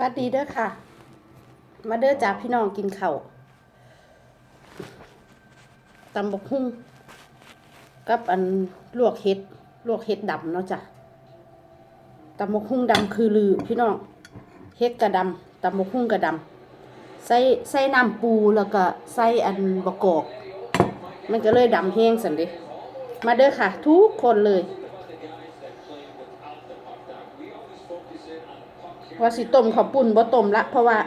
สวัสดีเด้อค่ะ มาเด้อจากพี่น้องกินเข้าตำบกหุ่งกับอันลวกเห็ดลวกเห็ดดำเนาะจ้ะตำบกหุ่งดำคือลือพี่น้องเห็ดกระดำตำบกหุ่งกระดำใส่ใส่น้ำปูแล้วก็ใส่อันบะกอก มันก็เลยดำแห้งสันเดิมาเด้อค่ะ ทุกคนเลย ว่าสิต้มข้าวปุ้นบ่ต้มละเพราะว่า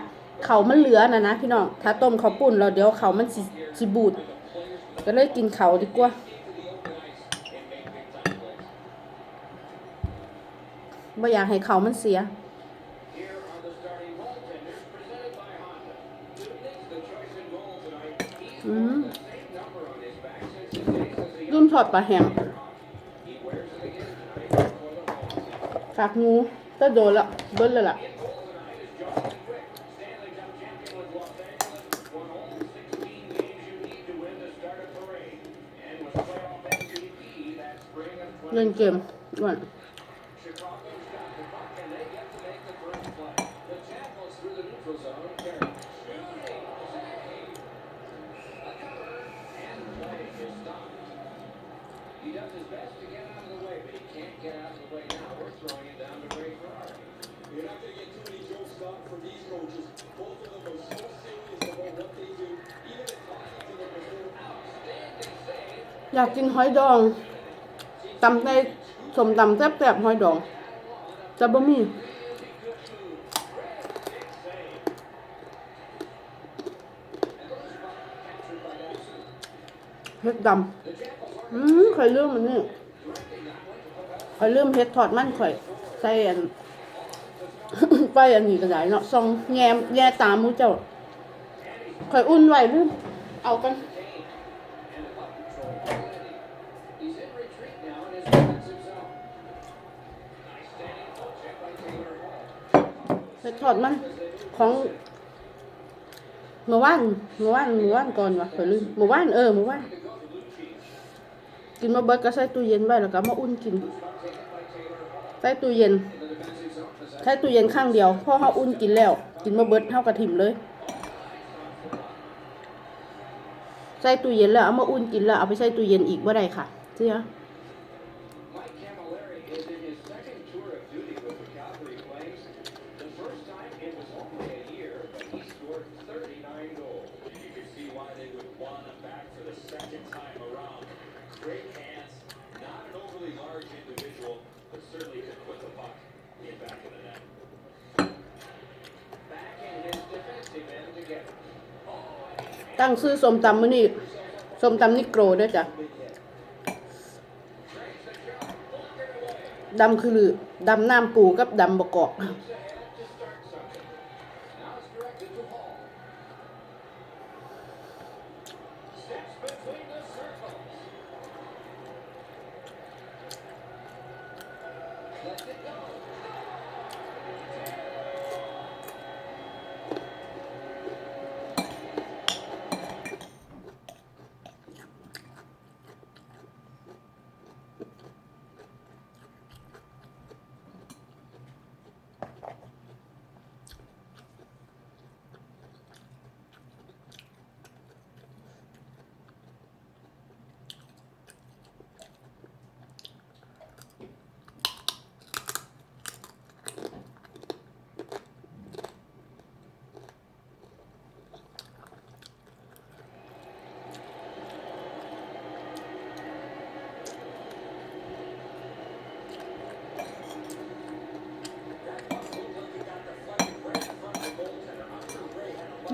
เขามันเหลือนะนะพี่น้องถ้าต้มข้าวปุ้นแล้วเดี๋ยวเขามันสิสิบูดก็เลยกินเขาดีกว่าบ่อยากให้เขามันเสียอืมรุ่นทอดปลาแห้งฝากงู ก็โดนละเบิ้ลเลยล่ะเล่นเกมก่อน อยากกินหอยดองตำในสมตำแซ่บๆหอยดองจะบะมี่เฮ็ดดำอืมข่อยลืมมันนี่ข่อยลืมเฮ็ดทอดมันข่อย ใส่อัน ไปอันนี้ก็ได้เนาะซองแงมแย่ตามมูเจ้าข่อยอุ่นไว้ลืมเอากันไปถอดมันของเมื่อวานเมื่อวานเมื่อวานก่อนวะเคยลืมเมื่อวานเออเมื่อวานกินมาเบิดก็ใส่ตู้เย็นไว้แล้วก็มาอุ่นกินใส่ตู้เย็น ใส่ตู้เย็นข้างเดียวพอเขาอุ่นกินแล้ว กินมาเบิดเท่ากระถิ่มเลย ใส่ตู้เย็นแล้วเอามาอุ่นกินแล้วเอาไปใส่ตู้เย็นอีกว่าได้ค่ะเสีย Mike ตั้งซื้อสมตำมื้อนี้สมตำนิโกรด้วยจ้ะดำคือดำน้ำปูกับดำบะกอก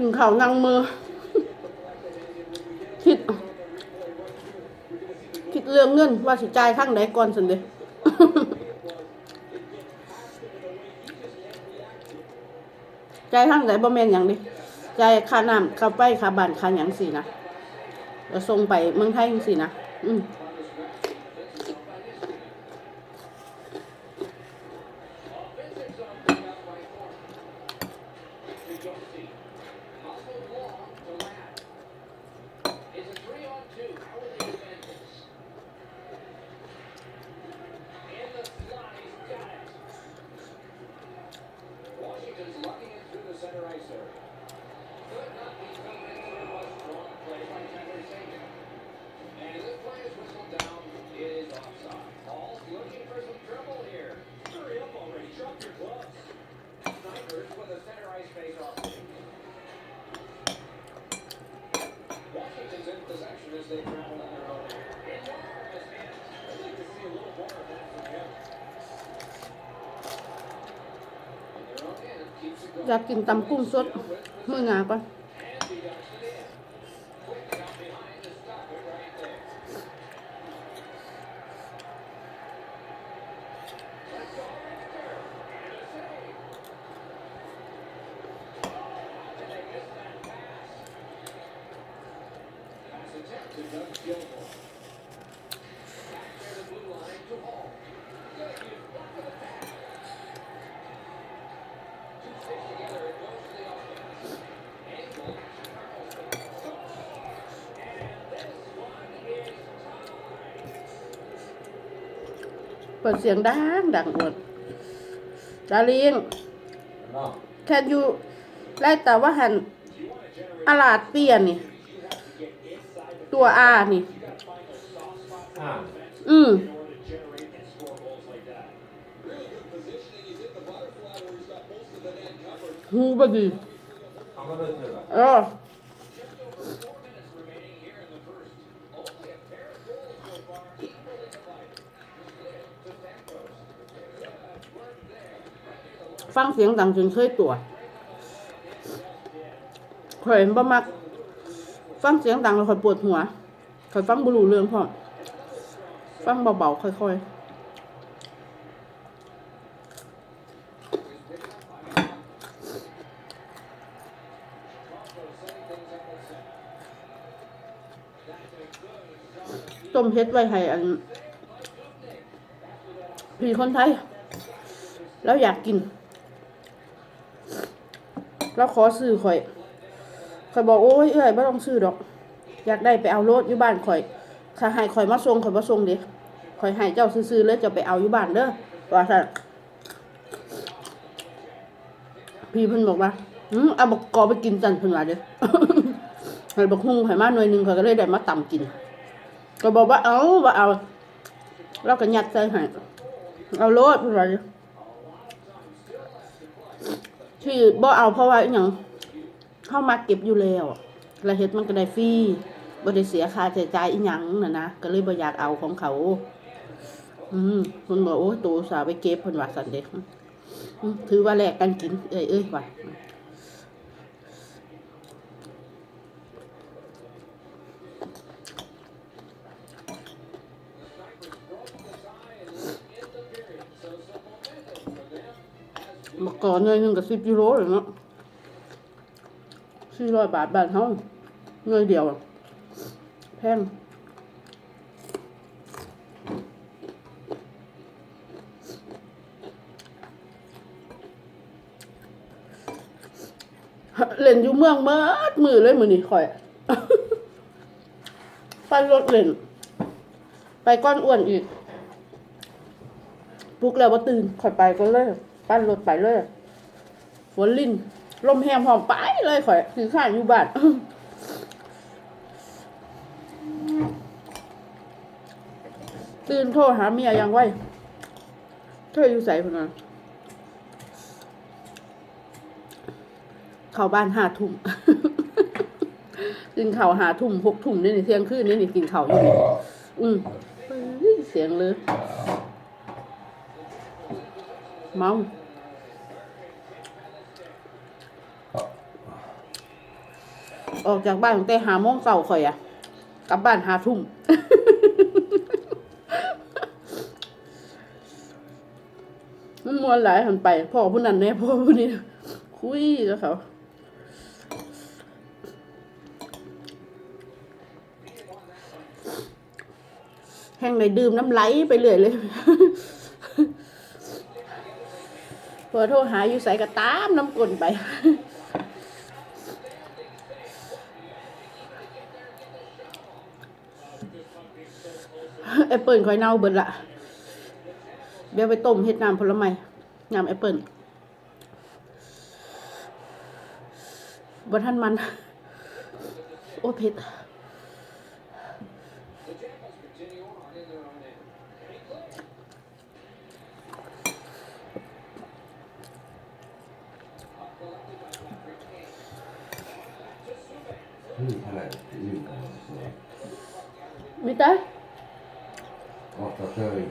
กินข้าวนั่งมือ คิด คิดเรื่องเงิน ว่าสิจ่ายข้างไหนก่อนสินเดจ่ายข้างไหนบ่แม่นหยังดิจ่ายค่าน้ำค่าไฟค่าบ้านค่าหยังสินะแล้วส่งไปเมืองไทยจังสินะอืม อยากกินตำกุ้งสดมื้อหนาก่อน ปิดเสียงดังดังอวดดาริง can you ไล่แต่ว่าหันอาลาดเปลี่ยนนี่ ตัว R นี่อ่าอืม In order to generate and score ฟังเสียงดังจนเคยตัวข่อยบ่มัก ฟังเสียงดังแล้วข่อยปวดหัวข่อยฟังบ่รู้เรื่องพร้อมฟังเบาๆค่อยๆต้มเฮ็ดไว้ให้อันพี่คนไทย แล้วอยากกิน แล้วขอซื้อข่อยข่อยบอกโอ้ยเอ้ยไม่ต้องซื้อดอก อยากได้ไปเอารถอยู่บ้านข่อยถ้าให้ข่อยมาส่งข่อยมาส่งเด้ข่อยให้เจ้าซื้อๆเลยจะไปเอาอยู่บ้านเด้อว่าซั่นพี่เพิ่นบอกว่าอืมเอาบักกอไปกินจันเพิ่นว่าเด้อข่อยบักฮุ่งข่อยมาหน่วยหนึงข่อยก็เลยได้มาตำกิน ก็บอกว่าเอาว่าเอา แล้วก็ยัดใส่ให้เอารถเพิ่นว่าเด้อ ที่บ่เอาเพราะว่าอหย่างเข้ามาเก็บอยู่แล้วและเฮ็ดมันก็ได้ฟรีบ่ได้เสียค่าใช้จ่ายอีหยังน่ะนะก็เลยบ่อยากเอาของเขา อืมคนบอกโอ้ตัวสาวไปเก็บเพิ่นว่าซั่นเด้ถือว่าแลกกันกิน เอ้ยเอ้ยว่า มาก่อนหน่อยหนึ่งก็10ยูโรเลยเนาะ400บาทบานเฮาหน่วยเดียวแพงเล่นอยู่เมืองเมื่อมือเลยมือนี่ข่อยไปรถเล่น ไปก้อนอ้วนอีก ปลุกแล้วว่าตื่นข่อยไปก็เลย ปั้นรถไปเลย ฝนลิ่นลมแห้งพร้อมไปเลยข่อยถือข้านอยู่บ้านตื่นโทรหาเมียยังไว้เธออยู่ใส่พนนะเข้าบ้านห้าทุ่มกินข้าวหาทุ่มหกทุ่มนี่นี่เที่ยงคืนนี่นี่กินข้าวอยู่นี่อืมเฮ้ยเสียงเลย เมา ออกจากบ้านตั้งแต่หาโมงเก่าข่อยอะกลับบ้านหาทุ่มมันมวนหลายหันไป พ่อผู้นั้นแน่พ่อผู้นี้คุยแล้วเขาแห้งเลยดื่มน้ำไหลไปเรื่อยเลยพอโทรหาอยู่ใส่กระตามน้ำกลนไป ปเปิลคอยเน่าเบิดละเดี๋ยวไปต้มเฮ็ดน้ำผลไม้น้ำแอปเปิล บนทันมัน โอ้เผ็ด The Jackals continue on in their own end. Kenny Clay. Up collected by Patrick Kane. Back to Subban. นี่เท่าไหร่ยืดกันสวย มิเตอร์ ออกจากเตอร์อีก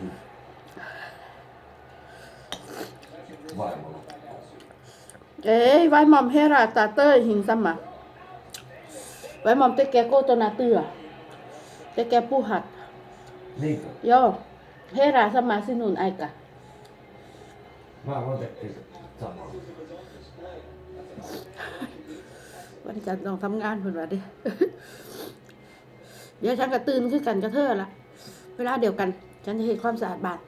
ไหวมั้งเอ้ยไว้หมอมเฮราตาเตอร์หิงซัมมาไว้หมอมเตแกโกตัวนาเตือเตแกปูหัดนี่ก็ย่อเฮราซัมมาสินุนไอกะมากว่าเด็กที่สั่งมาวันจันทร์ต้องทำงานเพิ่นว่าดิ เดี๋ยวฉันก็ตื่นคือกันกระเทอละเวลาเดียวกัน ฉันจะเห็นความสะอาดบาด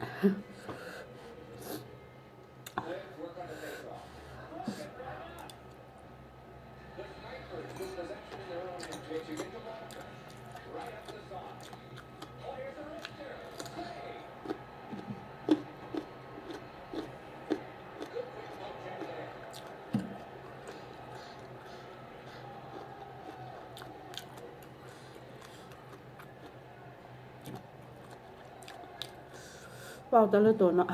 เว้าแต่ละตัวเนาะ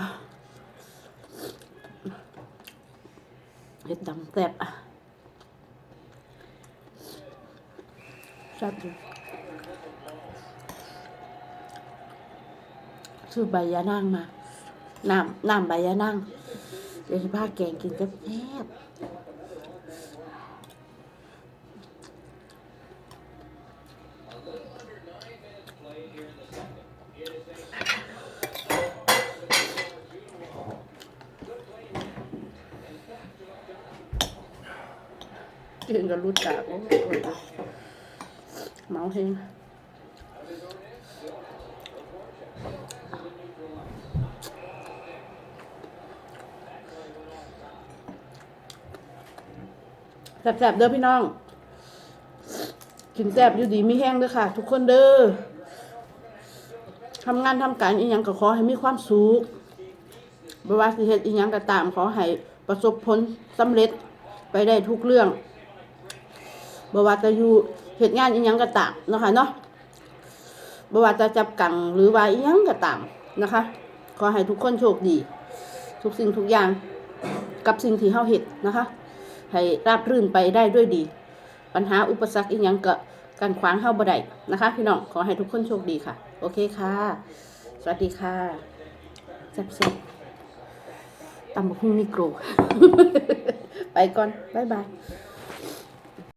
เห็ดดำแซ่บอะแซ่บอยู่ซื้อใบยานางมา น้ำน้ำใบยานางเดี๋ยวสิพาแกงกินกับแซ่บ กินกับรูดกากโอ้โหเมาเฮงแซ่บๆเด้อพี่น้อง กินแซ่บอยู่ดีมีแห้งเด้อค่ะ ทุกคนเด้อทำงานทำการอีหยังก็ขอให้มีความสุขบว่าสิเฮ็ดอีหยังก็ตามขอให้ประสบผลสำเร็จไปได้ทุกเรื่อง บว่าจะอยู่เหตุงานอีหยังก็ตามนะคะเนาะบว่าจะจับกังหรือว่าอีหยังก็ตามนะคะ ขอให้ทุกคนโชคดี ทุกสิ่งทุกอย่างกับสิ่งที่เฮาเฮ็ดนะคะ ให้ราบรื่นไปได้ด้วยดี ปัญหาอุปสรรคอีหยังก็การขวางเฮาบ่ได้นะคะ พี่น้องขอให้ทุกคนโชคดีค่ะ โอเคค่ะ สวัสดีค่ะแซ่บๆตำบักหุ่งนิโกร ไปก่อน บ๊ายบาย